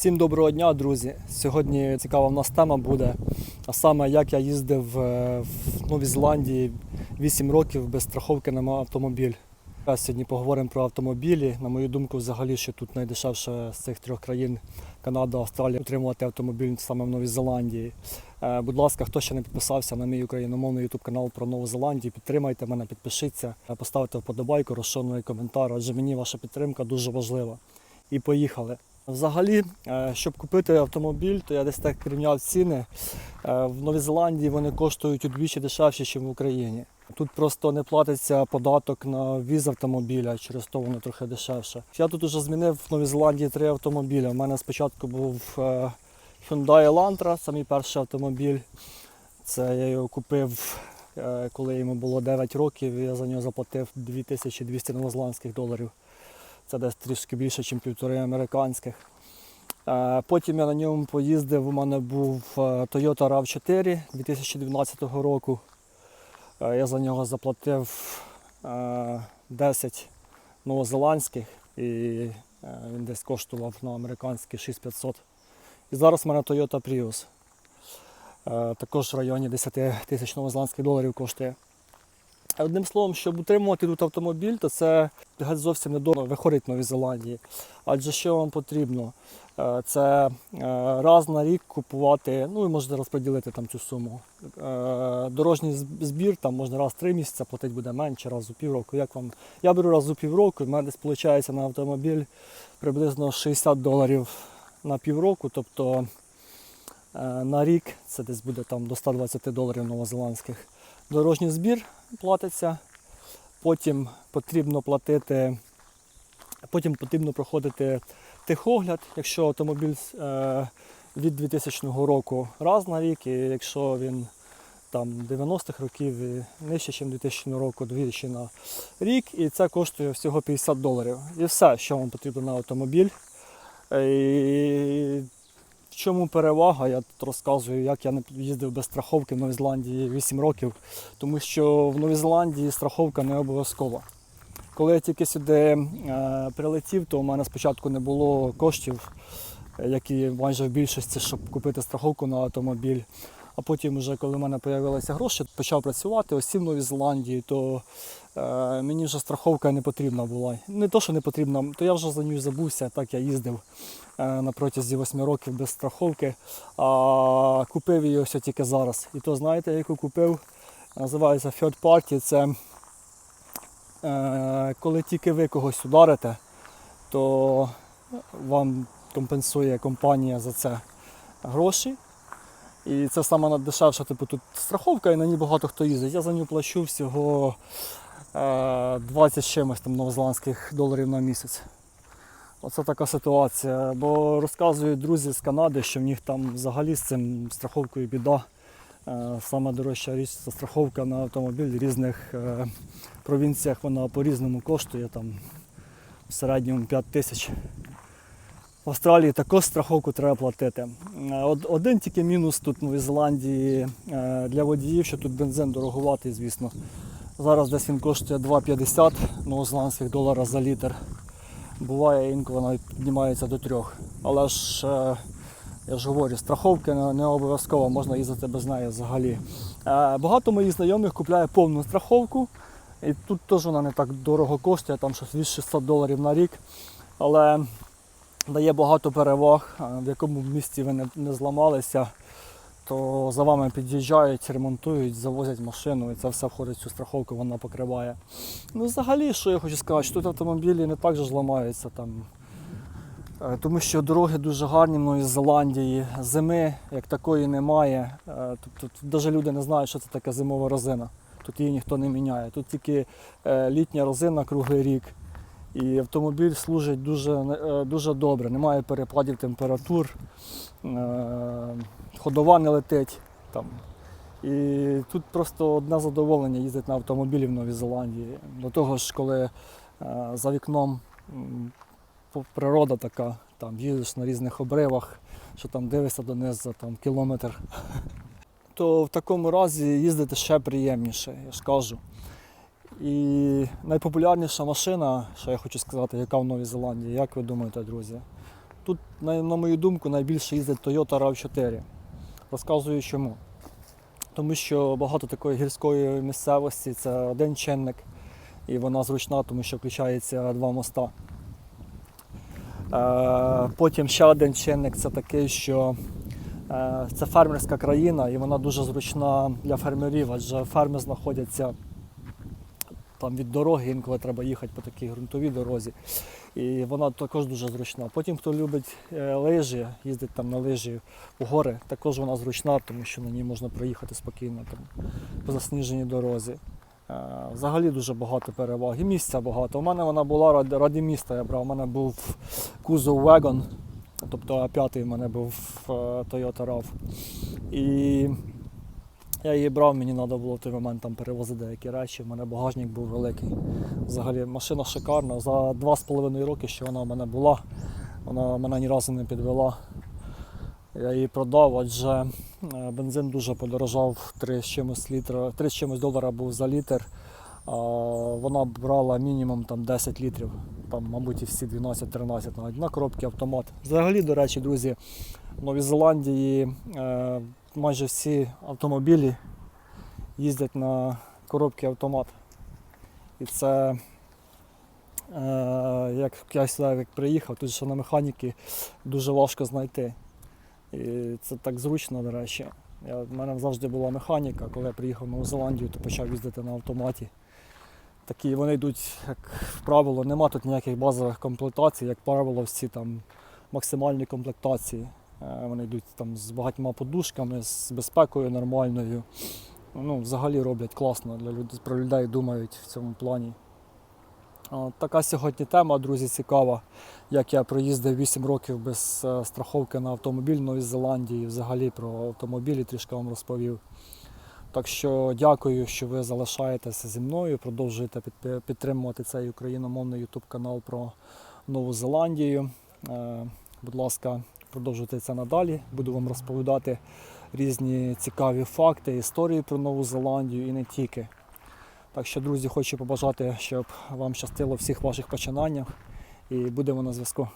Всім доброго дня, друзі. Сьогодні цікава в нас тема буде. А саме як я їздив е, в Новій Зеландії 8 років без страховки на автомобіль. Сьогодні поговоримо про автомобілі. На мою думку, взагалі, що тут найдешевше з цих трьох країн Канада, Австралія отримувати автомобіль саме в Новій Зеландії. Е, Будь ласка, хто ще не підписався на мій україномовний YouTube канал про Нову Зеландію, підтримайте мене, підпишіться, е, поставте вподобайку, розширений коментар, адже мені ваша підтримка дуже важлива. І поїхали. Взагалі, е, щоб купити автомобіль, то я десь так рівняв ціни. Е, В Новій Зеландії вони коштують удвічі дешевше, ніж в Україні. Тут просто не платиться податок на віз автомобіля, через то воно трохи дешевше. Я тут вже змінив в Новій Зеландії три автомобілі. У мене спочатку був е, Hyundai Elantra, мій перший автомобіль. Це я його купив, коли йому було 9 років, і я за нього заплатив 2200 новозеландських доларів. Це десь трішки більше, ніж півтори американських. Е, Потім я на ньому поїздив. У мене був е, Toyota RAV4 2012 року. Е, Я за нього заплатив е, 10 новозеландських і він десь коштував на американські 6500. І зараз в мене Toyota Prius. Також в районі 10 тисяч новозеландських доларів коштує. Одним словом, щоб утримувати тут автомобіль, то це зовсім недорого виходить в Новій Зеландії. Адже що вам потрібно? Е, Це е, раз на рік купувати, ну і можете розподілити там цю суму. Е, Дорожній збір там можна раз в три місяці платити буде менше, раз у півроку. Як вам? Я беру раз у півроку, в мене десь виходить на автомобіль приблизно 60 доларів на півроку. Тобто на рік це десь буде там до 120 доларів новозеландських. Дорожній збір платиться. Потім потрібно платити, потім потрібно проходити техогляд, якщо автомобіль е, від 2000 року раз на рік, і якщо він там 90-х років і нижче, ніж 2000 року, двічі на рік, і це коштує всього 50 доларів. І все, що вам потрібно на автомобіль. Е, І чому перевага? Я тут розказую, як я не їздив без страховки в Новій Зеландії 8 років, тому що в Новій Зеландії страховка не обов'язкова. Коли я тільки сюди е, прилетів, то у мене спочатку не було коштів, е, які майже в більшості, щоб купити страховку на автомобіль. А потім, вже, коли в мене з'явилися гроші, почав працювати ось в Новій Зеландії, то е, мені вже страховка не потрібна була. Не то, що не потрібна, то я вже за нею забувся, так я їздив е, на протязі 8 років без страховки. А купив її ось тільки зараз. І то знаєте, яку купив, називається Third Party. Це е, коли тільки ви когось ударите, то вам компенсує компанія за це гроші. І це саме найдешевша, типу, тут страховка, і на ній багато хто їздить. Я за нього плачу всього е, 20 чимось там новозеландських доларів на місяць. Оце така ситуація. Бо розказують друзі з Канади, що в них там взагалі з цим страховкою біда. Е, Саме дорожча річ це страховка на автомобіль в різних е, провінціях вона по-різному коштує, там в середньому 5 тисяч. В Австралії також страховку треба платити. Е, Один тільки мінус тут в Новій Зеландії е, для водіїв, що тут бензин дорогуватий, звісно. Зараз десь він коштує 2,50 новозеландських доларів за літр. Буває інколи навіть піднімається до трьох. Але ж е, я ж говорю, страховки не, обов'язково, можна їздити без неї взагалі. Багато моїх знайомих купляє повну страховку. І тут теж вона не так дорого коштує, там щось від 600 доларів на рік. Але дає багато переваг, е, в якому місці ви не, не зламалися, то за вами під'їжджають, ремонтують, завозять машину і це все входить в цю страховку, вона покриває. Ну, взагалі, що я хочу сказати, що тут автомобілі не так же ж ламаються там. Е, Тому що дороги дуже гарні в Новій Зеландії, зими як такої немає. Е, Тобто навіть люди не знають, що це таке зимова резина. Тут її ніхто не міняє. Тут тільки літня резина круглий рік. І автомобіль служить дуже, е, дуже добре, немає перепадів температур, е, ходова не летить. Там. І тут просто одне задоволення їздити на автомобілі в Новій Зеландії. До того ж, коли е, за вікном природа така, там їдеш на різних обривах, що там дивишся донизу там, кілометр. То в такому разі їздити ще приємніше, я ж кажу. І найпопулярніша машина, що я хочу сказати, яка в Новій Зеландії, як ви думаєте, друзі? Тут, на, мою думку, найбільше їздить Toyota RAV4. Розказую чому. Тому що багато такої гірської місцевості, це один чинник, і вона зручна, тому що включається два моста. Е, Потім ще один чинник це такий, що е, це фермерська країна і вона дуже зручна для фермерів, адже ферми знаходяться там від дороги, інколи треба їхати по такій ґрунтовій дорозі. І вона також дуже зручна. Потім, хто любить е, лижі, їздить там на лижі у гори, також вона зручна, тому що на ній можна проїхати спокійно там, по засніженій дорозі. Е, Взагалі дуже багато переваг. І місця багато. У мене вона була ради міста. Я брав. У мене був кузов Wagon, тобто А5 у мене був е, Toyota RAV. І я її брав, мені треба було в той момент там перевозити деякі речі. У мене багажник був великий. Взагалі машина шикарна. За 2,5 роки, що вона в мене була, вона мене ні разу не підвела. Я її продав, адже е, бензин дуже подорожав 3 з чимось літра, 3 з чимось долара був за літр. А вона брала мінімум там 10 літрів, там, мабуть, і всі 12-13 навіть на коробки автомат. Взагалі, до речі, друзі, в Новій Зеландії е, майже всі автомобілі їздять на коробки автомат. І це е, як я сюди як приїхав, тут ще на механіки дуже важко знайти. І це так зручно, до речі. Я, в мене завжди була механіка, коли я приїхав в Нову Зеландію, то почав їздити на автоматі. Такі вони йдуть, як правило, нема тут ніяких базових комплектацій, як правило, всі там максимальні комплектації. Е, Вони йдуть там з багатьма подушками, з безпекою нормальною. Ну, взагалі роблять класно для людей, про людей думають в цьому плані. Така сьогодні тема, друзі, цікава. Як я проїздив 8 років без е, страховки на автомобіль Новій Зеландії, взагалі про автомобілі трішки вам розповів. Так що дякую, що ви залишаєтеся зі мною, продовжуєте під- підтримувати цей україномовний YouTube канал про Нову Зеландію. Е, Будь ласка, продовжуйте це надалі. Буду вам розповідати різні цікаві факти, історії про Нову Зеландію і не тільки. Так що, друзі, хочу побажати, щоб вам щастило всіх ваших починаннях і будемо на зв'язку.